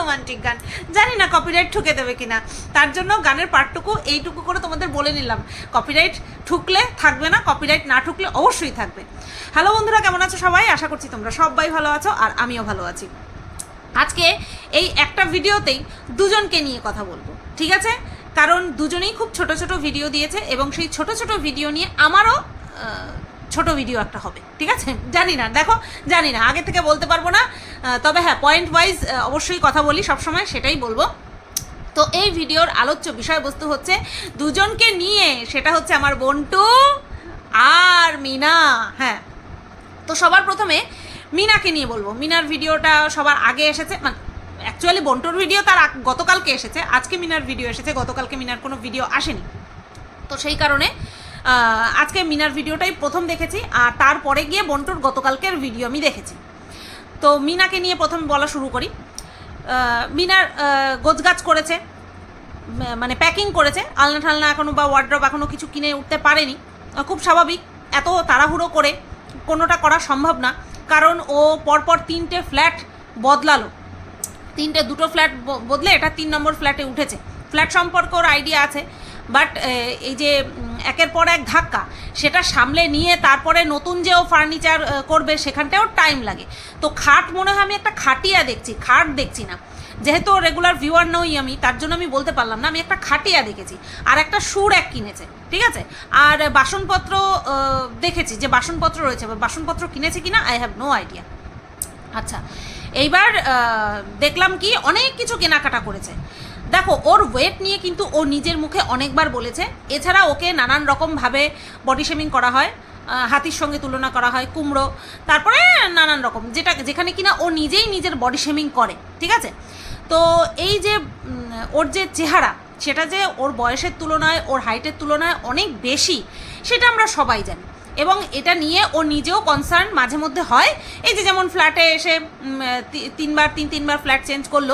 Romantic গান। জানি না কপিরাইট ঠুকে দেবে কিনা। তার জন্য গানের পার্টটুকু এইটুকু করে তোমাদের বলে নিলাম। কপিরাইট ঠুকলে থাকবে না কপিরাইট না ঠুকলে অবশ্যই থাকবে। হ্যালো বন্ধুরা, কেমন আছো সবাই? আশা করছি তোমরা সবাই ভালো আছো আর আমিও ভালো আছি। আজকে এই একটা ভিডিওতেই দুজনকে নিয়ে কথা বলব, ঠিক আছে? কারণ দুজনেই খুব ছোট ছোট ভিডিও দিয়েছে এবং সেই ছোট ছোট ভিডিও নিয়ে আমারও ছোট ভিডিও একটা হবে, ঠিক আছে? জানি না, দেখো, জানি না, আগে থেকে বলতে পারব না। তবে হ্যাঁ পয়েন্ট ওয়াইজ অবশ্যই কথা বলি, সবসময় সেটাই বলব। তো এই ভিডিওর আলোচ্য বিষয়বস্তু হচ্ছে, দুজনকে নিয়ে, সেটা হচ্ছে আমার বন্টু আর মিনা হ্যাঁ। তো সবার প্রথমে মিনাকে নিয়ে বলব। মিনার ভিডিওটা সবার আগে এসেছে মানে অ্যাকচুয়ালি বন্টুর ভিডিও তার গতকালকে এসেছে, আজকে মিনার ভিডিও এসেছে, গতকালকে মিনার কোনো ভিডিও আসেনি। তো সেই কারণে আজকে মিনার ভিডিওটাই প্রথম দেখেছি আর তারপরে গিয়ে বন্টুর গতকালকের ভিডিও আমি দেখেছি। তো মিনাকে নিয়ে প্রথমে বলা শুরু করি। মিনার আহ, গোছগাছ করেছে মানে প্যাকিং করেছে। আলনা ঠালনা এখনও বা ওয়ার্ড্রপ এখনও কিছু কিনে উঠতে পারেনি। খুব স্বাভাবিক এত তাড়াহুড়ো করে কোনোটা করা সম্ভব না কারণ ও পরপর তিনটে ফ্ল্যাট বদলালো। তিনটে দুটো ফ্ল্যাট বদলে এটা তিন নম্বর ফ্ল্যাটে উঠেছে। ফ্ল্যাট সম্পর্কে ওর আইডিয়া আছে। বাট এই যে একের পর এক ধাক্কা, সেটা সামলে নিয়ে তারপরে নতুন যে ও ফার্নিচার করবে সেখানটাও টাইম লাগে। তো খাট মনে হয় আমি একটা খাটিয়া দেখছি, খাট দেখছি না। যেহেতু রেগুলার ভিউয়ার নই আমি, তার জন্য আমি বলতে পারলাম না, আমি একটা খাটিয়া দেখেছি, আর একটা সুর এক কিনেছে, ঠিক আছে? আর বাসনপত্র দেখেছি যে বাসনপত্র রয়েছে বাসনপত্র কিনেছে কিনা আই হ্যাভ নো আইডিয়া আচ্ছা এইবার দেখলাম কি, অনেক কিছু কেনাকাটা করেছে। দেখো, ওর ওয়েট নিয়ে কিন্তু ও নিজের মুখে অনেকবার বলেছে। এছাড়া ওকে নানান রকমভাবে বডি শেমিং করা হয় হাতির সঙ্গে তুলনা করা হয়, কুমড়ো, তারপরে নানান রকম, যেটা, যেখানে কিনা ও নিজেই নিজের বডি শেমিং করে, ঠিক আছে? তো এই যে ওর যে চেহারা, সেটা যে ওর বয়সের তুলনায়, ওর হাইটের তুলনায় অনেক বেশি, সেটা আমরা সবাই জানি। এবং এটা নিয়ে ও নিজেও কনসার্ন মাঝে মধ্যে হয়। এই যে যেমন ফ্ল্যাটে এসে তিনবার, তিন, তিনবার ফ্ল্যাট চেঞ্জ করল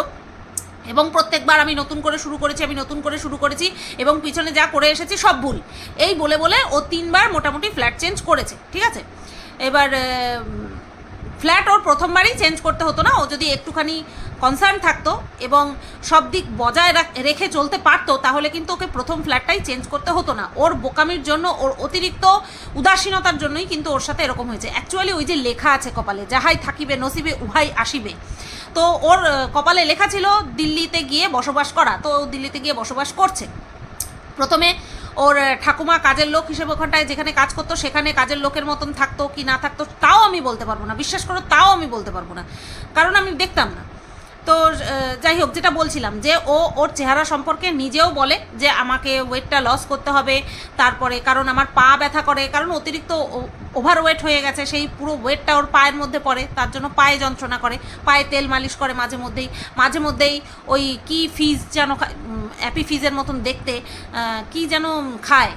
এবং প্রত্যেকবার আমি নতুন করে শুরু করেছি, আমি নতুন করে শুরু করেছি এবং পিছনে যা করে এসেছি সব ভুল। এই বলে বলে ও তিনবার মোটামুটি ফ্ল্যাট চেঞ্জ করেছে, ঠিক আছে? এবার ফ্ল্যাট ওর প্রথমবারই চেঞ্জ করতে হতো না, ও যদি একটুখানি কনসার্ন থাকতো এবং সব দিক বজায় রাখ- চলতে পারতো, তাহলে কিন্তু ওকে প্রথম ফ্ল্যাটটাই চেঞ্জ করতে হতো না। ওর বোকামির জন্য, ওর অতিরিক্ত উদাসীনতার জন্যই কিন্তু ওর সাথে এরকম হয়েছে। অ্যাকচুয়ালি ওই যে লেখা আছে কপালে, যাহাই থাকিবে, নসিবে, উহাই আসিবে। তো ওর কপালে লেখা ছিল দিল্লিতে গিয়ে বসবাস করা। তো দিল্লিতে গিয়ে বসবাস করছে। প্রথমে ওর ঠাকুমা কাজের লোক হিসেবে ওখানটায় যেখানে কাজ করতো, সেখানে কাজের লোকের মতন থাকতো কি না থাকতো, তাও আমি বলতে পারব না। বিশ্বাস করো, তাও আমি বলতে পারব না। কারণ আমি দেখতাম না। তো যাই হোক, যেটা বলছিলাম যে ও ওর চেহারা সম্পর্কে নিজেও বলে যে আমাকে ওয়েটটা লস করতে হবে, তারপরে কারণ আমার পা ব্যথা করে, কারণ অতিরিক্ত ওভার ওয়েট হয়ে গেছে, সেই পুরো ওয়েটটা ওর পায়ের মধ্যে পড়ে, তার জন্য পায়ে যন্ত্রণা করে, পায়ে তেল মালিশ করে মাঝে মধ্যেই মাঝে মধ্যেই ওই কি ফিজ যেন অ্যাপি ফিজের মতন দেখতে কি যেন খায়,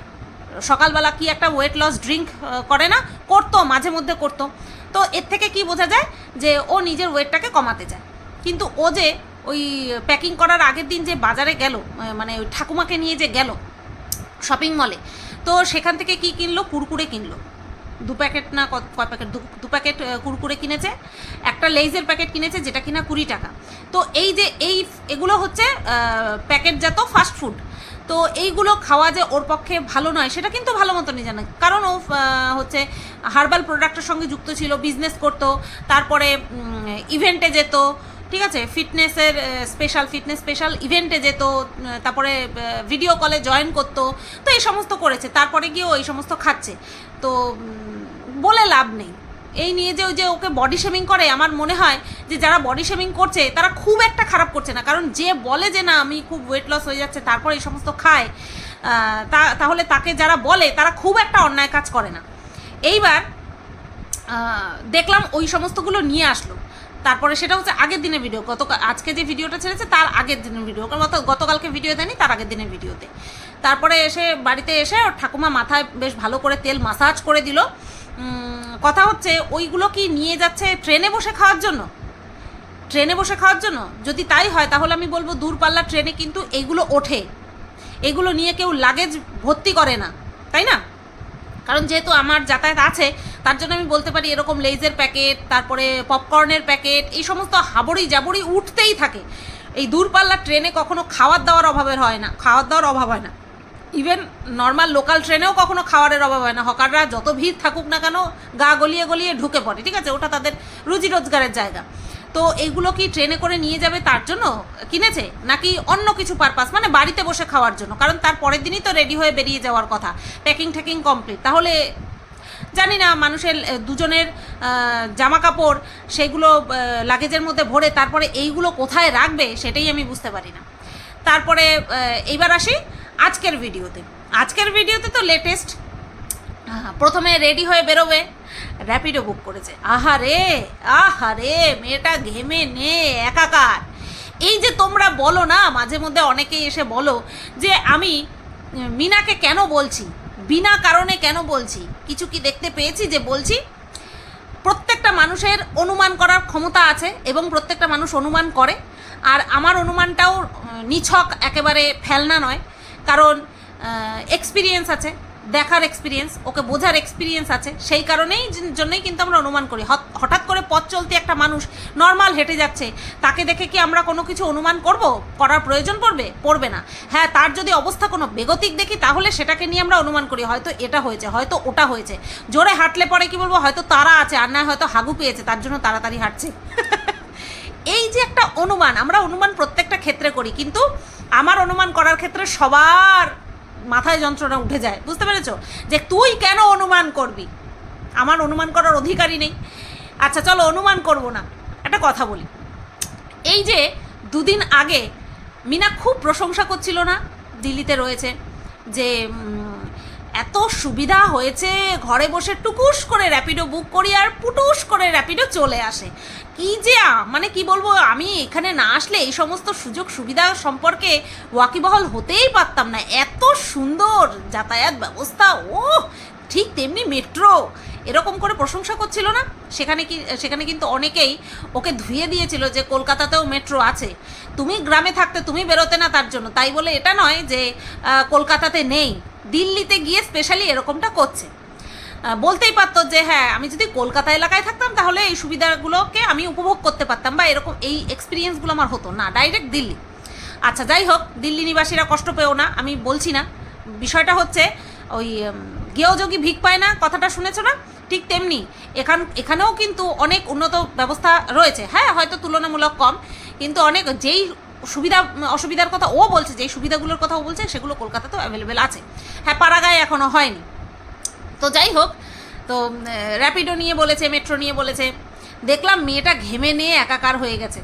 সকালবেলা কি একটা ওয়েট লস ড্রিঙ্ক করে না, করতো, মাঝে মধ্যে করতো, তো এর থেকে কি বোঝা যায় যে ও নিজের ওয়েটটাকে কমাতে চায়। কিন্তু ও যে ওই প্যাকিং করার আগের দিন যে বাজারে গেল মানে ওই ঠাকুমাকে নিয়ে যে গেল শপিং মলে তো সেখান থেকে কি কিনলো? কুরকুরে কিনলো। দু প্যাকেট না কয় প্যাকেট? দু প্যাকেট কুরকুরে কিনেছে, একটা লেইজের প্যাকেট কিনেছে যেটা কিনা কুড়ি টাকা। তো এই যে এই এগুলো হচ্ছে প্যাকেটজাত ফাস্ট ফুড তো এইগুলো খাওয়া যে ওর পক্ষে ভালো নয়, সেটা কিন্তু ভালো মতনই জানে। কারণ ও হচ্ছে হার্বাল প্রোডাক্টের সঙ্গে যুক্ত ছিল বিজনেস করতো, তারপরে ইভেন্টে যেত ঠিক আছে ফিটনেসের স্পেশাল ফিটনেস স্পেশাল ইভেন্টে যেত তারপরে ভিডিও কলে জয়েন করতো, তো এই সমস্ত করেছে, তারপরে গিয়েও এই সমস্ত খাচ্ছে। তো বলে লাভ নেই। এই নিয়ে যে যে ওকে বডি শেমিং করে, আমার মনে হয় যে যারা বডি শেমিং করছে, তারা খুব একটা খারাপ করছে না। কারণ যে বলে যে না, আমি খুব ওয়েট লস হয়ে যাচ্ছে, তারপর এই সমস্ত খায় তা- তাহলে তাকে যারা বলে, তারা খুব একটা অন্যায় কাজ করে না। এইবার দেখলাম ওই সমস্তগুলো নিয়ে আসলো। তারপরে সেটা হচ্ছে আগের দিনের ভিডিও গত আজকে যে ভিডিওটা ছেড়েছে, তার আগের দিনের ভিডিও গত গতকালকে ভিডিও দেয়নি, তার আগের দিনের ভিডিওতে তারপরে এসে বাড়িতে এসে ওর ঠাকুমা মাথায় বেশ ভালো করে তেল মাসাজ করে দিল। কথা হচ্ছে, ওইগুলো কি নিয়ে যাচ্ছে ট্রেনে বসে খাওয়ার জন্য? ট্রেনে বসে খাওয়ার জন্য? যদি তাই হয়, তাহলে আমি বলব দূরপাল্লার ট্রেনে কিন্তু এগুলো ওঠে। এগুলো নিয়ে কেউ লাগেজ ভর্তি করে না, তাই না? কারণ যেহেতু আমার যাতায়াত আছে, তার জন্য আমি বলতে পারি এরকম লেজের প্যাকেট, তারপরে পপকর্নের প্যাকেট, এই সমস্ত হাবড়ি জাবড়ি উঠতেই থাকে। এই দূরপাল্লার ট্রেনে কখনো খাওয়ার দাওয়ার অভাবের হয় না, খাওয়ার দাওয়ার অভাব হয় না। ইভেন নর্মাল লোকাল ট্রেনেও কখনো খাওয়ারের অভাব হয় না। হকাররা যত ভিড় থাকুক না কেন গা গলিয়ে গলিয়ে ঢুকে পড়ে, ঠিক আছে? ওটা তাদের রুজি রোজগারের জায়গা। তো এইগুলো কি ট্রেনে করে নিয়ে যাবে তার জন্য কিনেছে? নাকি অন্য কিছু পারপাস মানে বাড়িতে বসে খাওয়ার জন্য। কারণ তার পরের দিনই তো রেডি হয়ে বেরিয়ে যাওয়ার কথা। প্যাকিং ট্যাকিং কমপ্লিট তাহলে জানি না, মানুষের দুজনের জামা কাপড় সেগুলো লাগেজের মধ্যে ভরে তারপরে এইগুলো কোথায় রাখবে সেটাই আমি বুঝতে পারি না। তারপরে এইবার আসি আজকের ভিডিওতে আজকের ভিডিওতে তো লেটেস্ট প্রথমে রেডি হয়ে বেরোবে। র্যাপিডো বুক করেছে। আহারে আহারে মেয়েটা ঘেমে নে, একাকার। এই যে তোমরা বলো না, মাঝে মধ্যে অনেকেই এসে বলো যে, আমি মিনাকে কেন বলছি? বিনা কারণে কেন বলছি? কিছু কি দেখতে পেয়েছি যে বলছি? প্রত্যেকটা মানুষের অনুমান করার ক্ষমতা আছে এবং প্রত্যেকটা মানুষ অনুমান করে। আর আমার অনুমানটাও নিছক একেবারে ফেলনা নয়। কারণ এক্সপিরিয়েন্স আছে। দেখার এক্সপিরিয়েন্স ওকে বোঝার এক্সপিরিয়েন্স আছে। সেই কারণেই জন্যই কিন্তু আমরা অনুমান করি। হঠাৎ করে পথ চলতে একটা মানুষ নর্মাল হেঁটে যাচ্ছে, তাকে দেখে কি আমরা কোনো কিছু অনুমান করব? করার প্রয়োজন পড়বে? পড়বে না। হ্যাঁ তার যদি অবস্থা কোনো বেগতিক দেখি, তাহলে সেটাকে নিয়ে আমরা অনুমান করি, হয়তো এটা হয়েছে, হয়তো ওটা হয়েছে। জোরে হাঁটলে পরে কি বলব, হয়তো তারা আছে, আর না হয়তো হাগু পেয়েছে, তার জন্য তাড়াতাড়ি হাঁটছে। এই যে একটা অনুমান, আমরা অনুমান প্রত্যেকটা ক্ষেত্রে করি, কিন্তু আমার অনুমান করার ক্ষেত্রে সবার মাথায় যন্ত্রণা উঠে যায়, বুঝতে পেরেছ? যে তুই কেন অনুমান করবি? আমার অনুমান করার অধিকারই নেই। আচ্ছা চলো অনুমান করব না। একটা কথা বলি। এই যে দুদিন আগে মিনা খুব প্রশংসা করছিল না দিল্লিতে রয়েছে, যে এত সুবিধা হয়েছে, ঘরে বসে টুকুস করে র্যাপিডো বুক করি আর পুটুস করে র্যাপিডো চলে আসে। কি যে মানে কি বলব, আমি এখানে না আসলে এই সমস্ত সুযোগ সুবিধা সম্পর্কে ওয়াকিবহল হতেই পারতাম না। এত সুন্দর যাতায়াত ব্যবস্থা ও ঠিক তেমনি মেট্রো এরকম করে প্রশংসা করছিল না? সেখানে কি, সেখানে কিন্তু অনেকেই ওকে ধুয়ে দিয়েছিল যে কলকাতাতেও মেট্রো আছে। তুমি গ্রামে থাকতে তুমি বেরোতে না তার জন্য। তাই বলে এটা নয় যে কলকাতাতে নেই। দিল্লিতে গিয়ে স্পেশালি এরকমটা করছে। বলতেই পারতো যে হ্যাঁ আমি যদি কলকাতা এলাকায় থাকতাম তাহলে এই সুবিধাগুলোকে আমি উপভোগ করতে পারতাম বা এরকম এই এক্সপিরিয়েন্সগুলো আমার হতো না। ডাইরেক্ট দিল্লি। আচ্ছা যাই হোক, দিল্লি নিবাসীরা কষ্ট পেও না, আমি বলছি না। বিষয়টা হচ্ছে, ওই গেও যোগী ভিক পায় না, কথাটা শুনেছো না? ঠিক তেমনি, এখান, এখানেও কিন্তু অনেক উন্নত ব্যবস্থা রয়েছে। হ্যাঁ হয়তো তুলনামূলক কম, কিন্তু অনেক, যেই সুবিধা, অসুবিধার কথা ও বলছে, যেই সুবিধাগুলোর কথা ও বলছে, সেগুলো কলকাতাতেও অ্যাভেলেবেল আছে। হ্যাঁ পাড়াগায় এখনও হয়নি। তো যাই হোক, তো র্যাপিডো নিয়ে বলেছে মেট্রো নিয়ে বলেছে। দেখলাম মেয়েটা ঘেমে নিয়ে একাকার হয়ে গেছে।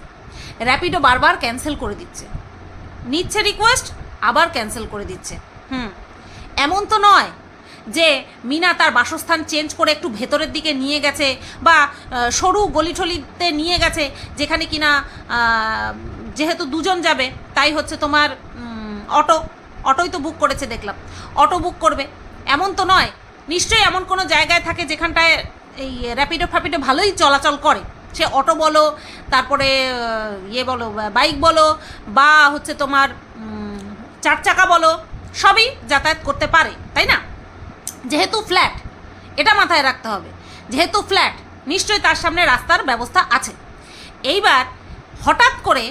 র্যাপিডো বারবার ক্যান্সেল করে দিচ্ছে। নিচ্ছে রিকোয়েস্ট আবার ক্যান্সেল করে দিচ্ছে। হুম, এমন তো নয় যে মিনা তার বাসস্থান চেঞ্জ করে একটু ভেতরের দিকে নিয়ে গেছে বা সরু গলিঠলিতে নিয়ে গেছে, যেখানে কিনা যেহেতু দুজন যাবে, তাই হচ্ছে তোমার অটো, অটোই তো বুক করেছে দেখলাম। অটো বুক করবে। এমন তো নয়। নিশ্চয়ই এমন কোনো জায়গায় থাকে যেখানটায় এই র্যাপিডো ফ্যাপিডো ভালোই চলাচল করে। সে অটো বলো, তারপরে ইয়ে বলো বাইক বলো, বা হচ্ছে তোমার চার চাকা বলো, সবই যাতায়াত করতে পারে, তাই না? যেহেতু ফ্ল্যাট এটা মাথায় রাখতে হবে। যেহেতু ফ্ল্যাট নিশ্চয়ই তার সামনে রাস্তার ব্যবস্থা আছে। এইবার, হঠাৎ করে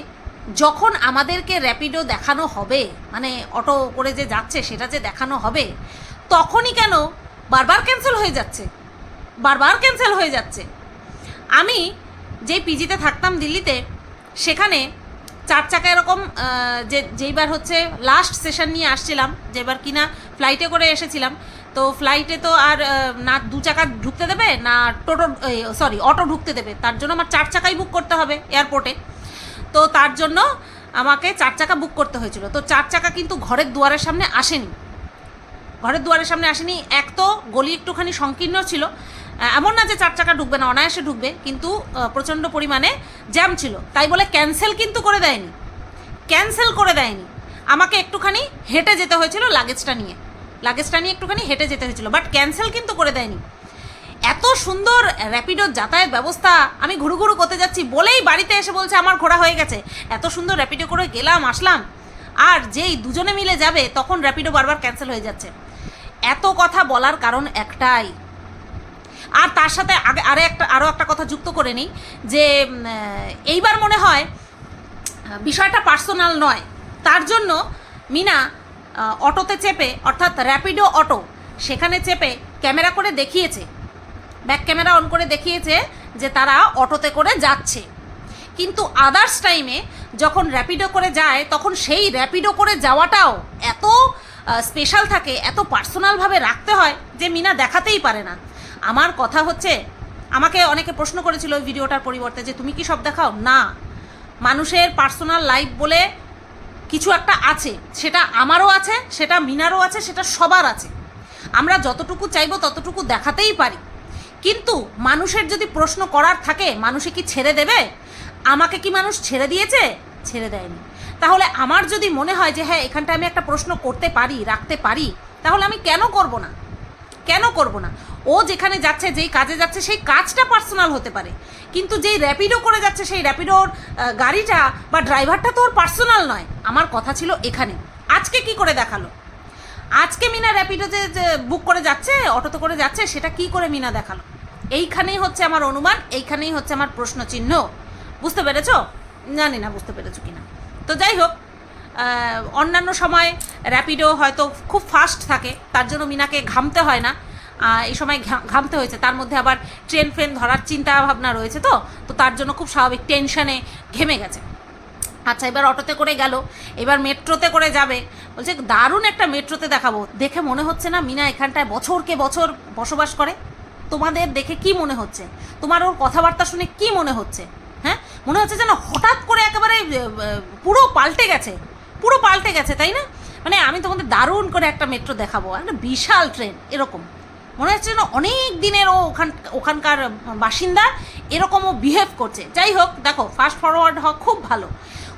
যখন আমাদেরকে র্যাপিডো দেখানো হবে মানে অটো করে যে যাচ্ছে, সেটা যে দেখানো হবে, তখনই কেন বারবার ক্যান্সেল হয়ে যাচ্ছে? বারবার ক্যান্সেল হয়ে যাচ্ছে। আমি যেই পিজিতে থাকতাম দিল্লিতে, সেখানে চার চাকা এরকম যে, যেইবার হচ্ছে লাস্ট সেশন নিয়ে আসছিলাম, যেবার কিনা ফ্লাইটে করে এসেছিলাম, তো ফ্লাইটে তো আর না দু চাকা ঢুকতে দেবে, না টোটো সরি অটো ঢুকতে দেবে। তার জন্য আমার চার চাকাই বুক করতে হবে এয়ারপোর্টে তো তার জন্য আমাকে চার চাকা বুক করতে হয়েছিল। তো চার চাকা কিন্তু ঘরের দুয়ারের সামনে আসেনি। ঘরের দুয়ারের সামনে আসেনি, এক তো গলি একটুখানি সংকীর্ণ ছিল এমন না যে চার চাকা ঢুকবে না, অনায়াসে ঢুকবে, কিন্তু প্রচণ্ড পরিমাণে জ্যাম ছিল। তাই বলে ক্যান্সেল কিন্তু করে দেয়নি। ক্যান্সেল করে দেয়নি। আমাকে একটুখানি হেঁটে যেতে হয়েছিল লাগেজটা নিয়ে। লাগেজটা নিয়ে একটুখানি হেঁটে যেতে হয়েছিল বাট ক্যান্সেল কিন্তু করে দেয়নি। এত সুন্দর র্যাপিডোর যাতায়াত ব্যবস্থা, আমি ঘুরু ঘুরু করতে যাচ্ছি, বলেই বাড়িতে এসে বলছে, আমার ঘোরা হয়ে গেছে। এত সুন্দর র্যাপিডো করে গেলাম, আসলাম। আর যেই দুজনে মিলে যাবে, তখন র্যাপিডো বারবার ক্যান্সেল হয়ে যাচ্ছে। এত কথা বলার কারণ একটাই আর তার সাথে আগে আরে একটা আরও একটা কথা যুক্ত করে নিই, যে এইবার মনে হয়, বিষয়টা পার্সোনাল নয়। তার জন্য মিনা অটোতে চেপে, অর্থাৎ র্যাপিডো অটো, সেখানে চেপে ক্যামেরা করে দেখিয়েছে। ব্যাক ক্যামেরা অন করে দেখিয়েছে যে তারা অটোতে করে যাচ্ছে। কিন্তু আদার্স টাইমে যখন র্যাপিডো করে যায়, তখন সেই র্যাপিডো করে যাওয়াটাও এত স্পেশাল থাকে, এত পার্সোনালভাবে রাখতে হয় যে মিনা দেখাতেই পারে না। আমার কথা হচ্ছে, আমাকে অনেকে প্রশ্ন করেছিল ওই ভিডিওটার পরিবর্তে যে তুমি কি সব দেখাও? না। মানুষের পার্সোনাল লাইফ বলে কিছু একটা আছে। সেটা আমারও আছে, সেটা মিনারও আছে, সেটা সবার আছে। আমরা যতটুকু চাইব ততটুকু দেখাতেই পারি। কিন্তু মানুষের যদি প্রশ্ন করার থাকে, মানুষে কি ছেড়ে দেবে? আমাকে কি মানুষ ছেড়ে দিয়েছে? ছেড়ে দেয়নি। তাহলে আমার যদি মনে হয় যে হ্যাঁ এখানটা আমি একটা প্রশ্ন করতে পারি, রাখতে পারি, তাহলে আমি কেন করব না? কেন করব না? ও যেখানে যাচ্ছে, যেই কাজে যাচ্ছে, সেই কাজটা পার্সোনাল হতে পারে। কিন্তু যেই র্যাপিডো করে যাচ্ছে, সেই র্যাপিডোর গাড়িটা বা ড্রাইভারটা তো ওর পার্সোনাল নয়। আমার কথা ছিল এখানে। আজকে কি করে দেখাল? আজকে মিনা র্যাপিডো যে বুক করে যাচ্ছে, অটোতে করে যাচ্ছে, সেটা কি করে মিনা দেখাল? এইখানেই হচ্ছে আমার অনুমান, এইখানেই হচ্ছে আমার প্রশ্ন চিহ্ন বুঝতে পেরেছ? জানি না বুঝতে পেরেছ কিনা। তো যাই হোক অন্যান্য সময় র্যাপিডো হয়তো খুব ফাস্ট থাকে, তার জন্য মিনাকে ঘামতে হয় না। এই সময় ঘামতে হয়েছে। তার মধ্যে আবার ট্রেন ফ্রেন ধরার চিন্তা ভাবনা রয়েছে তো? তো তার জন্য খুব স্বাভাবিক টেনশানে ঘেমে গেছে। আচ্ছা এবার অটোতে করে গেল। এবার মেট্রোতে করে যাবে। বলছে, দারুণ একটা মেট্রোতে দেখাবো। দেখে মনে হচ্ছে না মিনা এখানটায় বছরকে বছর বসবাস করে। তোমাদের দেখে কি মনে হচ্ছে? তোমার ওর কথাবার্তা শুনে কি মনে হচ্ছে? হ্যাঁ? মনে হচ্ছে যেন হঠাৎ করে একেবারে পুরো পাল্টে গেছে। পুরো পাল্টে গেছে, তাই না? মানে আমি তোমাদের দারুণ করে একটা মেট্রো দেখাবো। একটা বিশাল ট্রেন এরকম। মনে হচ্ছে যেন অনেক দিনের ও ওখান, ওখানকার বাসিন্দা এরকমও বিহেভ করছে। যাই হোক, দেখো ফাস্ট ফরওয়ার্ড হওয়া খুব ভালো,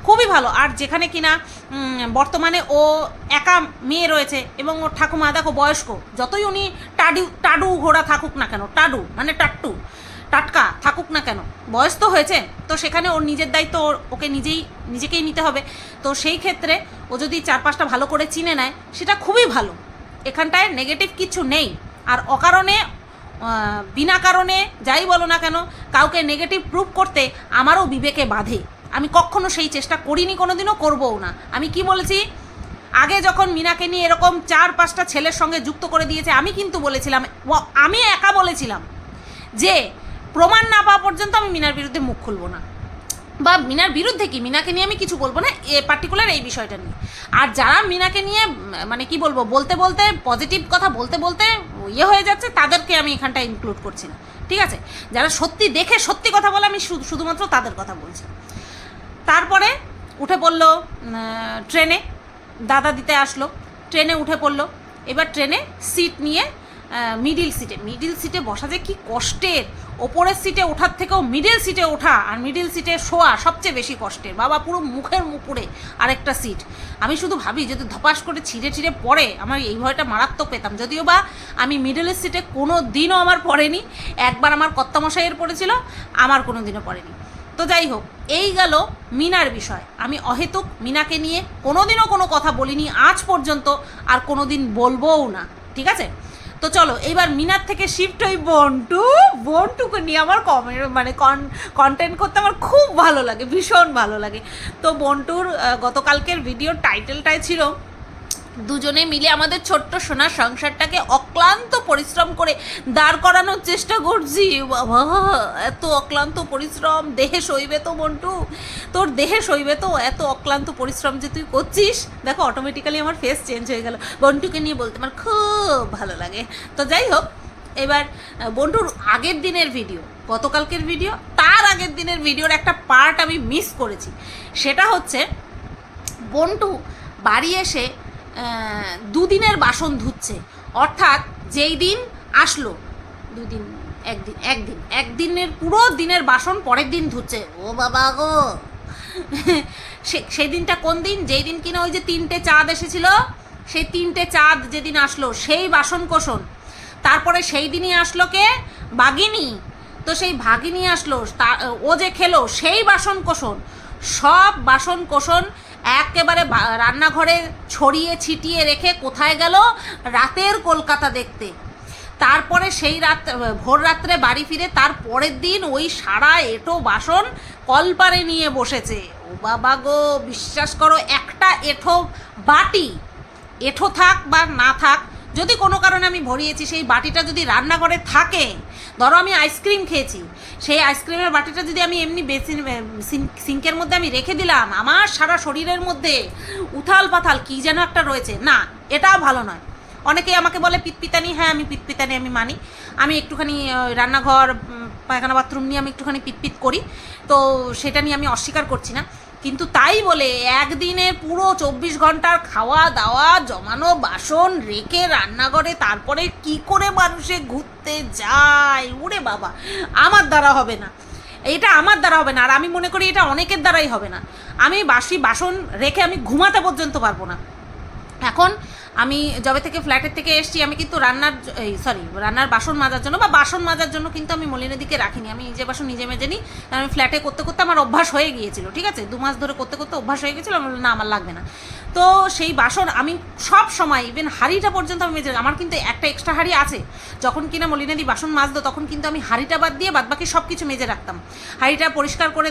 খুবই ভালো। আর যেখানে কিনা বর্তমানে ও একা মেয়ে রয়েছে এবং ওর ঠাকুমা, দেখো, বয়স্ক, যতই উনি টাডু টাডু ঘোড়া থাকুক না কেন, টাডু মানে টাট্টু, টাটকা থাকুক না কেন, বয়স তো হয়েছে, তো সেখানে ওর নিজের দায়িত্ব ওর- ওকে নিজেই, নিজেকেই নিতে হবে। তো সেই ক্ষেত্রে ও যদি চার পাঁচটা ভালো করে চিনে নেয়, সেটা খুবই ভালো। এখানটায় নেগেটিভ কিছু নেই। আর অকারণে বিনা কারণে, যাই বলো না কেন, কাউকে নেগেটিভ প্রুভ করতে আমারও বিবেকে বাধে। আমি কখনো সেই চেষ্টা করিনি, কোনোদিনও করবও না। আমি কি বলেছি? আগে যখন মিনাকে নিয়ে এরকম চার পাঁচটা ছেলের সঙ্গে যুক্ত করে দিয়েছে, আমি কিন্তু বলেছিলাম আমি একা বলেছিলাম যে, প্রমাণ না পাওয়া পর্যন্ত আমি মিনার বিরুদ্ধে মুখ খুলবো না। বা মিনার বিরুদ্ধে কি? মিনাকে নিয়ে আমি কিছু বলব না, এ পার্টিকুলার এই বিষয়টা নিয়ে। আর যারা মিনাকে নিয়ে মানে কি বলব, বলতে বলতে পজিটিভ কথা, বলতে বলতে ইয়ে হয়ে যাচ্ছে, তাদেরকে আমি এখানটা ইনক্লুড করছি না। ঠিক আছে? যারা সত্যি দেখে সত্যি কথা বলে, আমি শুধু- শুধুমাত্র তাদের কথা বলছি। তারপরে উঠে পড়ল ট্রেনে, দাদা দিতে আসলো। ট্রেনে উঠে পড়ল। এবার ট্রেনে সিট নিয়ে মিডিল সিটে মিডিল সিটে বসা যে কী কষ্টের। ওপরের সিটে ওঠার থেকেও মিডিল সিটে ওঠা আর মিডিল সিটে শোয়া সবচেয়ে বেশি কষ্টের। বাবা পুরো মুখের মুপুরে আরেকটা সিট আমি শুধু ভাবি, যদি ধপাস করে ছিঁড়ে ছিঁড়ে পড়ে, আমার এই ভয়টা মারাত্মক পেতাম। যদিও বা আমি মিডলের সিটে কোনো দিনও আমার পড়েনি, একবার আমার কর্তামশাইয়ের পড়েছিল, আমার কোনো দিনও পড়েনি। তো যাই হোক, এই গেল মিনার বিষয়। আমি অহেতুক মিনাকে নিয়ে কোনোদিনও কোনো কথা বলিনি, আজ পর্যন্ত আর কোনোদিন বলবোও না। ঠিক আছে? তো চলো, এইবার মিনার থেকে শিফট হই বন্টু। বন্টুকে নিয়ে আমার কমেন্ট মানে কন কন্টেন্ট করতে আমার খুব ভালো লাগে, ভীষণ ভালো লাগে। তো বন্টুর গতকালকের ভিডিওর টাইটেলটাই ছিল দুজনে মিলে আমাদের ছোট্ট সোনার সংসারটাকে অক্লান্ত পরিশ্রম করে দাঁড় করানোর চেষ্টা করছি। বাবা, এত অক্লান্ত পরিশ্রম, দেহে সইবে তো মন্টু। তোর দেহে সইবে তো এত অক্লান্ত পরিশ্রম যে তুই করছিস। দেখো অটোমেটিক্যালি আমার ফেস চেঞ্জ হয়ে গেল। বন্টুকে নিয়ে বলতে আমার খুব ভালো লাগে। তো যাই হোক, এবার বন্টুর আগের দিনের ভিডিও গতকালকের ভিডিও তার আগের দিনের ভিডিওর একটা পার্ট আমি মিস করেছি। সেটা হচ্ছে, বন্টু বাড়ি এসে দুদিনের বাসন ধুচ্ছে। অর্থাৎ যেই দিন আসলো, দুদিন, একদিন একদিন, একদিনের পুরো দিনের বাসন পরের দিন ধুচ্ছে। ও বাবা গো! সেই দিনটা কোন দিন? যেই দিন কিনা ওই যে তিনটে চাঁদ এসেছিল, সেই তিনটে চাঁদ যেদিন আসলো, সেই বাসন কোষণ। তারপরে সেই দিনই আসলো কে? বাগিনী তো সেই ভাগিনী আসলো, তা- ও যে খেলো, সেই বাসন কোষণ। সব বাসন কোষণ একেবারে রান্নাঘরে ছড়িয়ে ছিটিয়ে রেখে কোথায় গেল? রাতের কলকাতা দেখতে। তারপরে সেই রাত, ভোর রাত্রে বাড়ি ফিরে তার পরের দিন ওই সারা এটো বাসন কলপারে নিয়ে বসেছে। ও বাবা গো, বিশ্বাস করো, একটা এঠো বাটি। এঠো থাক বা না থাক, যদি কোনো কারণে আমি ভরিয়েছি, সেই বাটিটা যদি রান্নাঘরে থাকে ধরো আমি আইসক্রিম খেয়েছি। সেই আইসক্রিমের বাটিটা যদি আমি এমনি বেসিন সিঙ্ক- সিঙ্কের মধ্যে আমি রেখে দিলাম, আমার সারা শরীরের মধ্যে উথাল পাথাল কী যেন একটা রয়েছে। না এটাও ভালো নয়। অনেকেই আমাকে বলে, পিতপিতানি। হ্যাঁ আমি পিতপিতানি, আমি মানি। আমি একটুখানি রান্নাঘর পায়খানা, বাথরুম নিয়ে আমি একটুখানি পিতপিত করি। তো সেটা নিয়ে আমি অস্বীকার করছি না। কিন্তু তাই বলে একদিনে পুরো চব্বিশ ঘণ্টার খাওয়া দাওয়া, জমানো বাসন রেখে রান্নাঘরে তারপরে কি করে মানুষে ঘুরতে যায়? উড়ে বাবা, আমার দ্বারা হবে না। এটা আমার দ্বারা হবে না, আর আমি মনে করি এটা অনেকের দ্বারাই হবে না। আমি বাসি বাসন রেখে আমি ঘুমাতে পর্যন্ত পারব না। এখন আমি যবে থেকে ফ্ল্যাটের থেকে এসেছি আমি কিন্তু রান্নার এই সরি রান্নার বাসন মাজার জন্য বা বাসন মাজার জন্য কিন্তু আমি মলিনের দিকে রাখিনি। আমি নিজে বাসন নিজে মেজে নিই কারণ আমি ফ্ল্যাটে করতে করতে আমার অভ্যাস হয়ে গিয়েছিল ঠিক আছে? দু মাস ধরে করতে করতে অভ্যাস হয়ে গেছিল আমি বললাম, না আমার লাগবে না। তো সেই বাসন আমি সব সময় ইভেন হাঁড়িটা পর্যন্ত আমি মেজে আমার কিন্তু একটা এক্সট্রা হাঁড়ি আছে। যখন কিনা মলিনাদি বাসন মাজতো তখন কিন্তু আমি হাঁড়িটা বাদ দিয়ে বাদবাকি সব কিছু মেজে রাখতাম। হাঁড়িটা পরিষ্কার করে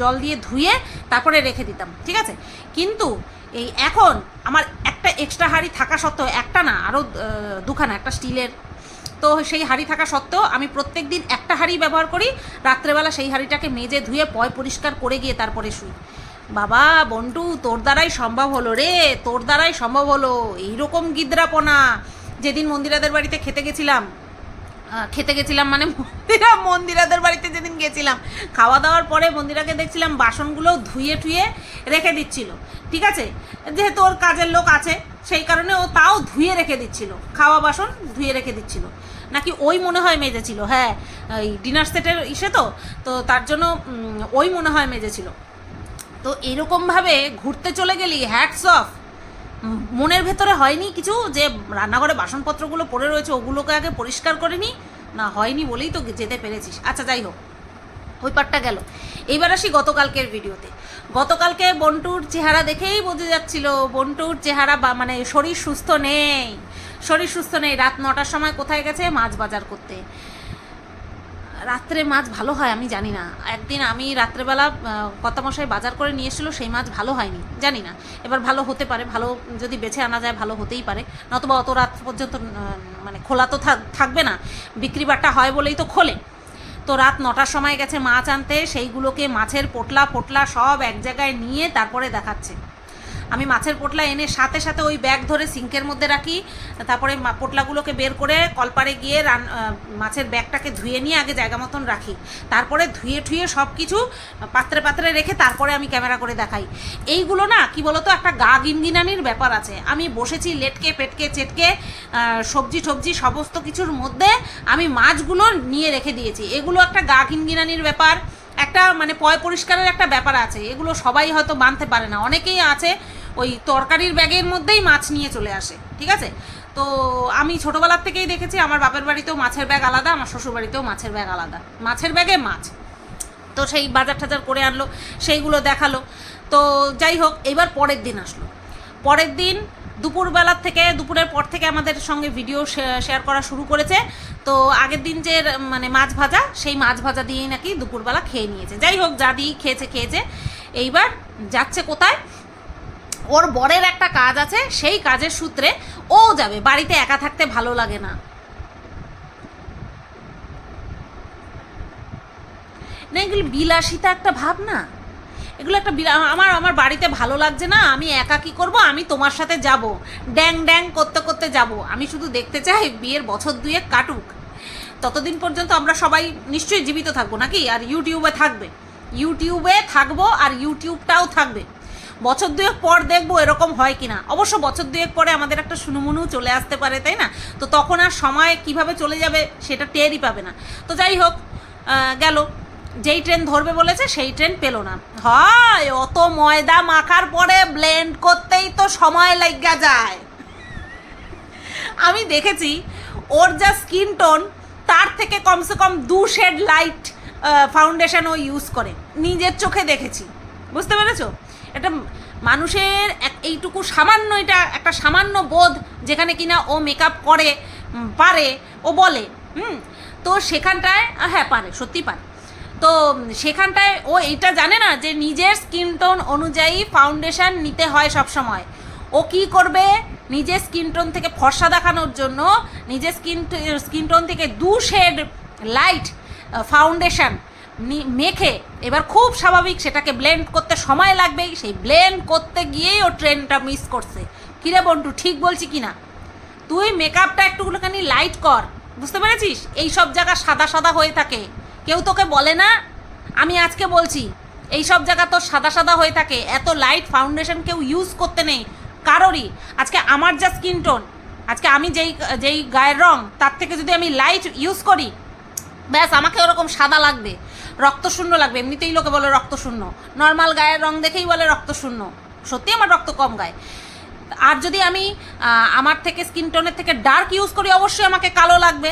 জল দিয়ে ধুয়ে তারপরে রেখে দিতাম ঠিক আছে? কিন্তু এই এখন আমার একটা এক্সট্রা হাঁড়ি থাকা সত্ত্বেও একটা না আরও দুখানা, একটা স্টিলের। তো সেই হাঁড়ি থাকা সত্ত্বেও আমি প্রত্যেক দিন একটা হাঁড়ি ব্যবহার করি, রাত্রেবেলা সেই হাঁড়িটাকে মেজে ধুয়ে পয় পরিষ্কার করে গিয়ে তারপরে শুই। বাবা, বন্টু, তোর দ্বারাই সম্ভব হলো রে, তোর দ্বারাই সম্ভব হলো, এইরকম গিদ্রাপনা। যেদিন মন্দিরাদের বাড়িতে খেতে গেছিলাম খেতে গেছিলাম মানে মন্দিরা, মন্দিরাদের বাড়িতে যেদিন গেছিলাম, খাওয়া দাওয়ার পরে মন্দিরাকে দেখছিলাম বাসনগুলো ধুয়ে টুয়ে রেখে দিচ্ছিল। ঠিক আছে? যেহেতু ওর কাজের লোক আছে সেই কারণে ও তাও ধুয়ে রেখে দিচ্ছিল। খাওয়া বাসন ধুয়ে রেখে দিচ্ছিল। নাকি ওই মনে হয় মেজেছিল হ্যাঁ এই ডিনার সেটের ইসে তো তো তার জন্য ওই মনে হয় মেজেছিল তো এরকমভাবে ঘুরতে চলে গেলি হ্যাটস অফ মনের ভেতরে হয়নি কিছু যে রান্নাঘরে বাসনপত্রগুলো পড়ে রয়েছে, ওগুলোকে আগে পরিষ্কার করে নি? না, হয়নি বলেই তো যেতে পেরেছিস। আচ্ছা যাই হোক। ওই পার্টটা গেল। এইবার আসি গতকালকের ভিডিওতে। গতকালকে বন্টুর চেহারা দেখেই বোঝা যাচ্ছিল, বন্টুর চেহারা বা মানে শরীর সুস্থ নেই। শরীর সুস্থ নেই। রাত নটার সময় কোথায় গেছে? মাছ বাজার করতে। রাত্রে মাছ ভালো হয় আমি জানি না। একদিন আমি রাত্রেবেলা কর্তামশাই বাজার করে নিয়ে এসেছিল, সেই মাছ ভালো হয়নি। জানি না। এবার ভালো হতে পারে। ভালো যদি বেছে আনা যায়, ভালো হতেই পারে। নতুবা অত রাত পর্যন্ত মানে খোলা তো থাক- থাকবে না। বিক্রি বাট্টা হয় বলেই তো খোলে। তো রাত নটার সময় গেছে মাছ আনতে, সেইগুলোকে মাছের পোটলা ফোটলা সব এক জায়গায় নিয়ে তারপরে দেখাচ্ছে। আমি মাছের পোটলা এনে সাথে সাথে ওই ব্যাগ ধরে সিঙ্কের মধ্যে রাখি, তারপরে পোটলাগুলোকে বের করে কলপারে গিয়ে রান মাছের ব্যাগটাকে ধুয়ে নিয়ে আগে জায়গা মতন রাখি। তারপরে ধুয়ে ঠুয়ে সব কিছু পাত্রে পাত্রে রেখে তারপরে আমি ক্যামেরা করে দেখাই। এইগুলো না, কি বলতো, একটা গা গিনগিনানির ব্যাপার আছে। আমি বসেছি লেটকে, পেটকে, চেটকে সবজি টবজি সমস্ত কিছুর মধ্যে আমি মাছগুলো নিয়ে রেখে দিয়েছি। এগুলো একটা গা গিনগিনানির ব্যাপার। একটা মানে পয় পরিষ্কারের একটা ব্যাপার আছে। এগুলো সবাই হয়তো মানতে পারে না। অনেকেই আছে ওই তরকারির ব্যাগের মধ্যেই মাছ নিয়ে চলে আসে, ঠিক আছে? তো আমি ছোটোবেলার থেকেই দেখেছি আমার বাপের বাড়িতেও মাছের ব্যাগ আলাদা, আমার শ্বশুর বাড়িতেও মাছের ব্যাগ আলাদা। মাছের ব্যাগে মাছ। তো সেই বাজার টাজার করে আনলো, সেইগুলো দেখাল। তো যাই হোক, এবার পরের দিন আসলো। পরের দিন দুপুরবেলার থেকে, দুপুরের পর থেকে আমাদের সঙ্গে ভিডিও শেয়ার করা শুরু করেছে। তো আগের দিন যে মানে মাছ ভাজা, সেই মাছ ভাজা দিয়েই নাকি দুপুরবেলা খেয়ে নিয়েছে। যাই হোক, যা দিয়েই খেয়েছে খেয়েছে। এইবার যাচ্ছে কোথায়? ওর বরের একটা কাজ আছে, সেই কাজের সূত্রে ও যাবে। বাড়িতে একা থাকতে ভালো লাগে না। না, এগুলো বিলাসিতা একটা ভাবনা। এগুলো একটা আমার আমার বাড়িতে ভালো লাগছে না, আমি একা কি করব? আমি তোমার সাথে যাব। ড্যাং ড্যাং করতে করতে যাব। আমি শুধু দেখতে চাই বিয়ের বছর দুয়েক কাটুক। ততদিন পর্যন্ত আমরা সবাই নিশ্চয়ই জীবিত থাকব নাকি? আর ইউটিউবে থাকবে। ইউটিউবে থাকব আর ইউটিউবটাও থাকবে। বছর দুয়েক পর দেখব এরকম হয় কিনা। অবশ্য বছর দুয়েক পরে আমাদের একটা সুনুমুনু চলে আসতে পারে, তাই না? তো তখন আর সময় কীভাবে চলে যাবে সেটা টেরই পাবে না। তো যাই হোক গেল। যেই ট্রেন ধরবে বলেছে, সেই ট্রেন পেল না। হয়, অত ময়দা মাখার পরে ব্লেন্ড করতেই তো সময় লাগা যায়। আমি দেখেছি, ওর যা স্কিন টোন, তার থেকে কমসে কম দু শেড লাইট ফাউন্ডেশন ও ইউজ করে। নিজের চোখে দেখেছি। বুঝতে পেরেছ? এটা মানুষের এইটুকু সামান্য এটা একটা সামান্য বোধ যেখানে কিনা ও মেকআপ করে পারে, ও বলে, হুম? তো সেখানটায় হ্যাঁ পারে সত্যি পারে। তো সেখানটায় ও এইটা জানে না যে নিজের স্কিন টোন অনুযায়ী ফাউন্ডেশন নিতে হয় সব সময় ও কি করবে? নিজের স্কিন টোন থেকে ফর্সা দেখানোর জন্য নিজের স্কিন স্কিন টোন থেকে দু শেড লাইট ফাউন্ডেশন মেখে। এবার খুব স্বাভাবিক সেটাকে ব্লেন্ড করতে সময় লাগবেই। সেই ব্লেন্ড করতে গিয়েই ও ট্রেনটা মিস করছে। কিরে বন্টু, ঠিক বলছি কি না? তুই মেকআপটা একটুখানি লাইট কর। বুঝতে পেরেছিস? এই সব জায়গা সাদা সাদা হয়ে থাকে। কেউ তোকে বলে না? আমি আজকে বলছি, এই সব জায়গা তো সাদা সাদা হয়ে থাকে। এত লাইট ফাউন্ডেশন কেউ ইউজ করতে নেই। কারোরই। আজকে আমার যা স্কিন টোন আজকে আমি যেই যেই গায়ের রং, তার থেকে যদি আমি লাইট ইউজ করি, ব্যাস, আমাকে ওরকম সাদা লাগবে। রক্তশূন্য লাগবে, এমনিতেই লোকে বলে রক্তশূন্য। নর্মাল গায়ের রং দেখেই বলে রক্তশূন্য। সত্যি আমার রক্ত কম গায়ে। আর যদি আমি আমার থেকে স্কিন টোনের থেকে ডার্ক ইউজ করি, অবশ্যই আমাকে কালো লাগবে।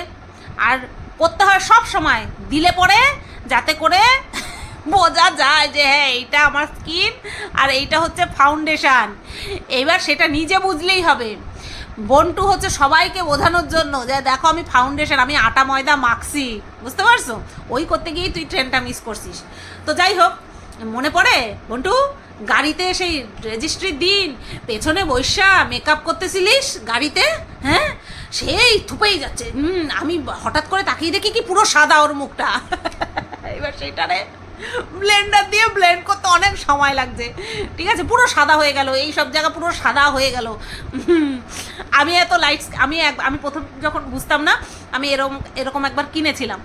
আর করতে হয় সব সময়, দিলে পরে, যাতে করে বোঝা যায় যে হ্যাঁ এইটা আমার স্কিন আর এইটা হচ্ছে ফাউন্ডেশান এবার সেটা নিজে বুঝলেই হবে। বন্টু হচ্ছে সবাইকে বোঝানোর জন্য যে দেখো আমি ফাউন্ডেশন আমি আটা, ময়দা, মাখছি। বুঝতে পারছ? ওই করতে গিয়েই তুই ট্রেনটা মিস করছিস। তো যাই হোক, মনে পড়ে? বন্টু, গাড়িতে সেই রেজিস্ট্রির দিন, পেছনে বৈশা মেকআপ করতেছিলিস গাড়িতে? হ্যাঁ? সেই থুপেই যাচ্ছে। হুম, আমি হঠাৎ করে তাকিয়ে দেখি কি পুরো সাদা ওর মুখটা। এবার সেইটারে ব্লেন্ডার দিয়ে ব্লেন্ড করতে অনেক সময় লাগছে। ঠিক আছে? পুরো সাদা হয়ে গেল। এই সব জায়গা পুরো সাদা হয়ে গেল। আমি এত লাইটস আমি আমি প্রথম যখন বুঝতাম না, আমি এরকম এরকম একবার কিনেছিলাম।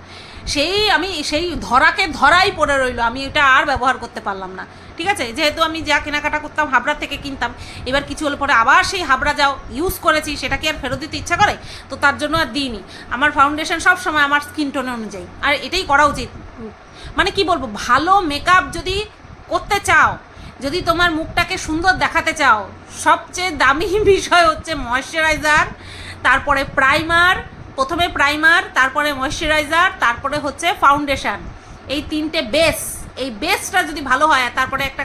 সেই আমি সেই ধরাকে ধরাই পড়ে রইল। আমি এটা আর ব্যবহার করতে পারলাম না। ঠিক আছে? যেহেতু আমি যা কেনাকাটা করতাম, হাবড়া থেকে কিনতাম, এবার কিছু হলে পরে আবার সেই হাবড়া যাও ইউজ করেছি, সেটা কি আর ফেরত দিতে ইচ্ছা করে? তো তার জন্য আর দিইনি। আমার ফাউন্ডেশন সব সময় আমার স্কিন টোন অনুযায়ী। আর এটাই করা উচিত। মানে কি বলব, ভালো মেকআপ যদি করতে চাও, যদি তোমার মুখটাকে সুন্দর দেখাতে চাও, সবচেয়ে দামি বিষয় হচ্ছে ময়শ্চারাইজার তারপরে প্রাইমার প্রথমে প্রাইমার তারপরে ময়শ্চারাইজার তারপরে হচ্ছে ফাউন্ডেশন এই তিনটে বেস এই বেসটা যদি ভালো হয় তারপরে একটা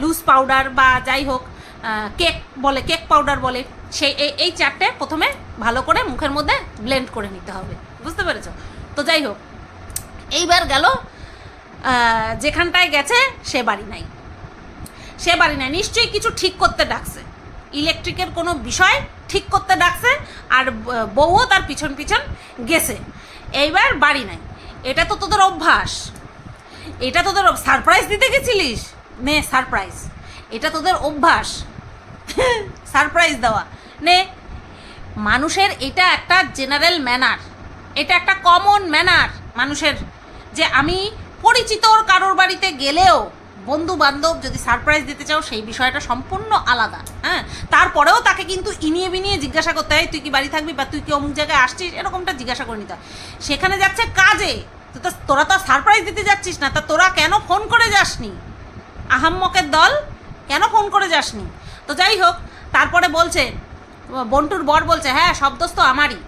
লুজ পাউডার বা যাই হোক কেক বলে কেক পাউডার বলে, সেই, এই চারটে প্রথমে ভালো করে মুখের মধ্যে ব্লেন্ড করে নিতে হবে। বুঝতে পেরেছ? তো যাই হোক, এইবার গেল যেখানটায় গেছে, সে বাড়ি নাই। সে বাড়ি নাই। নিশ্চয়ই কিছু ঠিক করতে ডাকছে। ইলেকট্রিকের কোনো বিষয় ঠিক করতে ডাকছে আর বউও তার পিছন পিছন গেছে। এইবার বাড়ি নাই। এটা তো তোদের অভ্যাস। এটা তোদের সারপ্রাইজ দিতে গেছিলিস? নে সারপ্রাইজ এটা তোদের অভ্যাস। সারপ্রাইজ দেওয়া। নে, মানুষের এটা একটা জেনারেল ম্যানার এটা একটা কমন ম্যানার মানুষের। যে আমি পরিচিত ওর কারোর বাড়িতে গেলেও বন্ধু বান্ধব যদি সারপ্রাইজ দিতে চাও, সেই বিষয়টা সম্পূর্ণ আলাদা হ্যাঁ? তারপরেও তাকে কিন্তু ইনিয়ে বিনিয়ে জিজ্ঞাসা করতে হয়, তুই কি বাড়ি থাকবি বা তুই কি অমুক জায়গায় আসছিস? এরকমটা জিজ্ঞাসা করে নিতে হয়। সেখানে যাচ্ছে কাজে। তো তোরা তো আর সারপ্রাইজ দিতে যাচ্ছিস না। তা তোরা কেন ফোন করে যাসনি? আহাম্মকের দল কেন ফোন করে যাসনি? তো যাই হোক, তারপরে বলছে, বন্টুর বর বলছে হ্যাঁ সব দোষ তো আমারই।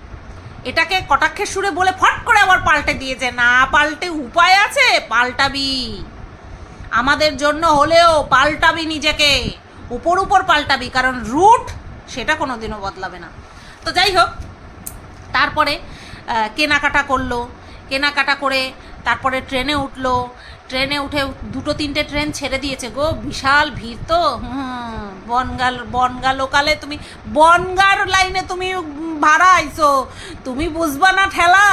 এটাকে কটাক্ষের সুরে বলে ফট করে আবার পাল্টে দিয়েছে না, পাল্টে উপায় আছে, পাল্টাবি। আমাদের জন্য হলেও পাল্টাবি নিজেকে। উপর উপর পাল্টাবি, কারণ রুট সেটা কোনো দিনও বদলাবে না। তো যাই হোক, তারপরে কেনাকাটা করল। কেনাকাটা করে তারপরে ট্রেনে উঠল। ট্রেনে উঠে দুটো তিনটে ট্রেন ছেড়ে দিয়েছে গো। বিশাল ভিড় তো। হুম, বনগাল, বনগা লোকালে তুমি, বনগার লাইনে তুমি ভাড়া আইছো। তুমি বুঝবা না ঠেলা।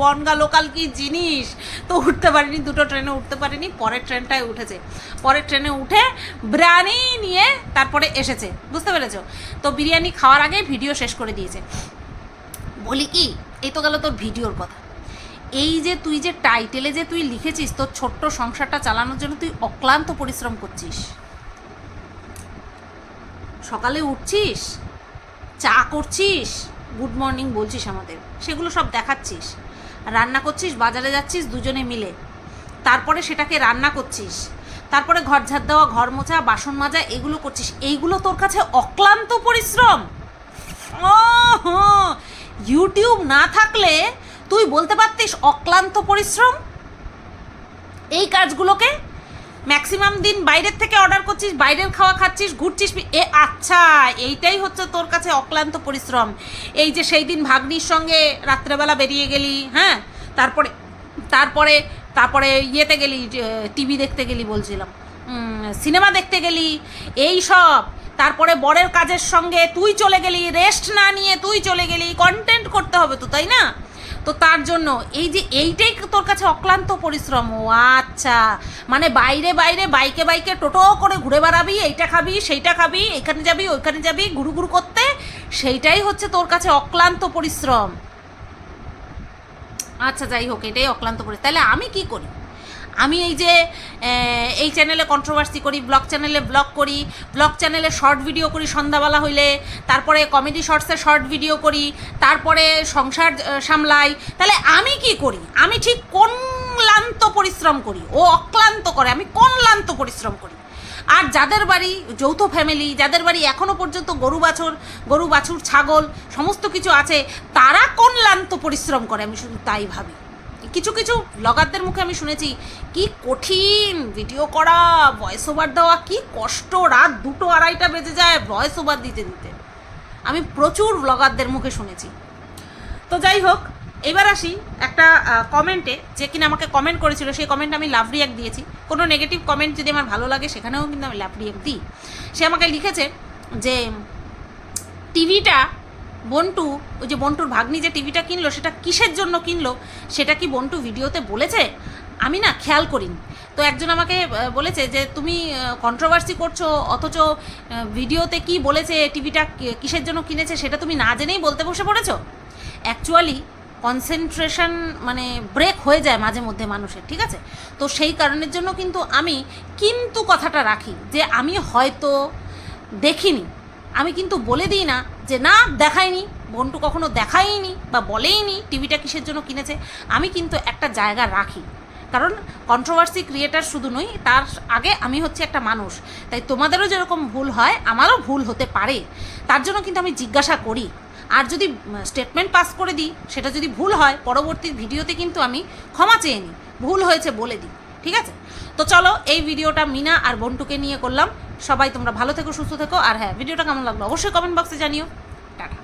বনগা লোকাল কি জিনিস? তো উঠতে পারিনি, দুটো ট্রেনে উঠতে পারিনি, পরের ট্রেনটায় উঠেছে। পরের ট্রেনে উঠে বিরিয়ানি নিয়ে তারপরে এসেছে, বুঝতে পেরেছ? তো বিরিয়ানি খাওয়ার আগে ভিডিও শেষ করে দিয়েছে। বলি কি, এই তো গেল তোর ভিডিওর কথা। এই যে তুই যে টাইটেলে যে তুই লিখেছিস, তোর ছোট্ট সংসারটা চালানোর জন্য তুই অক্লান্ত পরিশ্রম করছিস। সকালে উঠছিস, চা করছিস গুড মর্নিং বলছিস আমাদের, সেগুলো সব দেখাচ্ছিস। রান্না করছিস, বাজারে যাচ্ছিস, দুজনে মিলে। তারপরে সেটাকে রান্না করছিস। তারপরে ঘর ঝাড় দেওয়া, ঘর মোছা, বাসন মাজা, এগুলো করছিস। এইগুলো তোর কাছে অক্লান্ত পরিশ্রম। ইউটিউব না থাকলে তুই বলতে পারতিস অক্লান্ত পরিশ্রম? এই কাজগুলোকে ম্যাক্সিমাম দিন বাইরের থেকে অর্ডার করছিস, বাইরের খাওয়া খাচ্ছিস, ঘুরছিস এ আচ্ছা এইটাই হচ্ছে তোর কাছে অক্লান্ত পরিশ্রম। এই যে সেই দিন ভাগ্নির সঙ্গে রাত্রেবেলা বেরিয়ে গেলি হ্যাঁ? তারপরে তারপরে তারপরে ইয়েতে গেলি টিভি দেখতে গেলি বলছিলাম। সিনেমা দেখতে গেলি, এই সব। তারপরে বরের কাজের সঙ্গে তুই চলে গেলি রেস্ট না নিয়ে তুই চলে গেলি কন্টেন্ট করতে হবে তো, তাই না? তো তার জন্য এই যে এইটাই তোর কাছে অক্লান্ত পরিশ্রম। ও আচ্ছা। মানে বাইরে বাইরে বাইকে বাইকে টোটো করে ঘুরে বেড়াবি, এইটা খাবি, সেইটা খাবি, এখানে যাবি, ওইখানে যাবি, ঘুরু ঘুরু করতে, সেইটাই হচ্ছে তোর কাছে অক্লান্ত পরিশ্রম। আচ্ছা যাই হোক, এটাই অক্লান্ত পরিশ্রম তাহলে আমি কি করি? আমি এই যে এই চ্যানেলে কন্ট্রোভার্সি করি ব্লগ চ্যানেলে ব্লগ করি ব্লগ চ্যানেলে শর্ট ভিডিও করি সন্ধ্যাবেলা হইলে, তারপরে কমেডি শর্টসে শর্ট ভিডিও করি, তারপরে সংসার সামলাই, তাহলে আমি কি করি? আমি ঠিক কোন ক্লান্ত পরিশ্রম করি? ও অক্লান্ত করে, আমি কোন ক্লান্ত পরিশ্রম করি? আর যাদের বাড়ি যৌথ ফ্যামিলি যাদের বাড়ি এখনও পর্যন্ত গরু বাছুর গরু, বাছুর, ছাগল, সমস্ত কিছু আছে, তারা কোন লান্ত পরিশ্রম করে? আমি শুধু তাই ভাবি। কিছু কিছু ব্লগারদের মুখে আমি শুনেছি, কি কঠিন ভিডিও করা ভয়েস ওভার দেওয়া, কি কষ্ট, রাত দুটো আড়াইটা বেজে যায় ভয়েস ওভার দিতে দিতে। আমি প্রচুর ব্লগারদের মুখে শুনেছি। তো যাই হোক, এবার আসি একটা কমেন্টে যে কিনা আমাকে কমেন্ট করেছিল, সেই কমেন্ট আমি লাভ রিয়াক্ট দিয়েছি। কোনো নেগেটিভ কমেন্ট যদি আমার ভালো লাগে, সেখানেও কিন্তু আমি লাভ রিয়াক্ট দিই। সে আমাকে লিখেছে যে টিভিটা বন্টু, ওই যে বন্টুর ভাগ্নি যে টিভিটা কিনলো, সেটা কিসের জন্য কিনলো, সেটা কি বন্টু ভিডিওতে বলেছে? আমি না খেয়াল করিনি। তো একজন আমাকে বলেছে যে, তুমি কন্ট্রোভার্সি করছ, অথচ ভিডিওতে কি বলেছে টিভিটা কিসের জন্য কিনেছে, সেটা তুমি না জেনেই বলতে বসে পড়েছো? অ্যাকচুয়ালি কনসেন্ট্রেশন মানে ব্রেক হয়ে যায় মাঝে মধ্যে মানুষের, ঠিক আছে? তো সেই কারণের জন্য কিন্তু আমি, কিন্তু কথাটা রাখি যে, আমি হয়তো দেখিনি। আমি কিন্তু বলে দিই না যে, না দেখাইনি বন্টু কখনো দেখাইনি বা বলেইনি টিভিটা কিসের জন্য কিনেছে। আমি কিন্তু একটা জায়গা রাখি। কারণ কন্ট্রোভার্সি ক্রিয়েটার শুধু নই, তার আগে আমি হচ্ছে একটা মানুষ। তাই তোমাদেরও যেরকম ভুল হয়, আমারও ভুল হতে পারে। তার জন্য কিন্তু আমি জিজ্ঞাসা করি। আর যদি স্টেটমেন্ট পাস করে দিই, সেটা যদি ভুল হয়, পরবর্তী ভিডিওতে কিন্তু আমি ক্ষমা চেয়ে নিই। ভুল হয়েছে বলে দিই। ঠিক আছে? তো চলো, এই ভিডিওটা মিনা আর বন্টুকে নিয়ে করলাম। সবাই তোমরা ভালো থেকো, সুস্থ থেকো। আর হ্যাঁ ভিডিওটা কেমন লাগল অবশ্যই কমেন্ট বক্সে জানিও। টাটা।